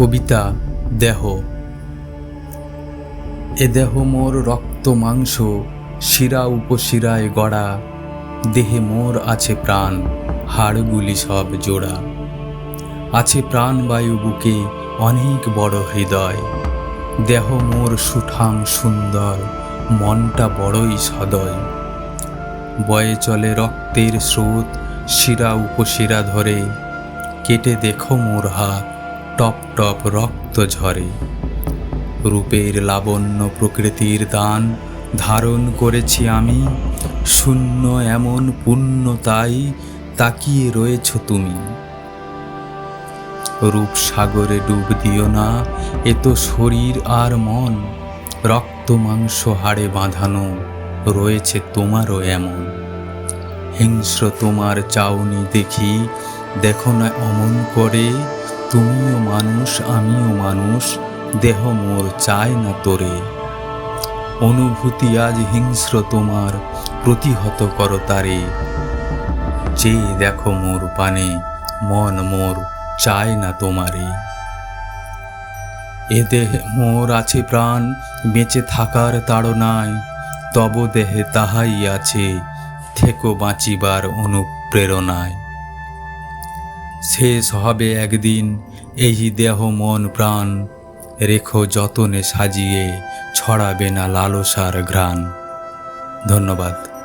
কবিতা, দেহ। এ দেহ মোর রক্ত মাংস, শিরা উপশিরায় গড়া। দেহে মোর আছে প্রাণ, হাড়গুলি সব জোড়া। আছে প্রাণবায়ু বুকে অনেক বড় হৃদয়। দেহ মোর সুঠাম সুন্দর, মনটা বড়ই সদয়। বয়ে চলে রক্তের স্রোত, শিরা উপশিরা ধরে। কেটে দেখো মোর হাত টপ টপ রক্ত ঝরে। রূপের লাবণ্য প্রকৃতির দান ধারণ করেছি আমি। শূন্য এমন পুণ্য তাই তাকিয়ে রয়েছ তুমি। রূপ সাগরে ডুব দিও না, এ তো শরীর আর মন। রক্ত মাংস হাড়ে বাঁধানো রয়েছে তোমারও এমন। হিংস্র তোমার চাউনি দেখি, দেখো না অমন করে। তুমিও মানুষ, আমিও মানুষ, দেহ মোর চায় না তোরে। অনুভূতি আজ হিংস্র তোমার, প্রতিহত করো তারে। যে দেখো মোর পানে, মন মোর চায় না তোমারে। এ দেহে মোর আছে প্রাণ, বেঁচে থাকার তাড়নায়, তব দেহে তাহাই আছে, থেকো বাঁচিবার অনুপ্রেরণায়। শেষ হবে একদিন এই দেহ মন প্রাণ। রেখো যতনে সাজিয়ে ছড়াবে না লালসার ঘ্রাণ। ধন্যবাদ।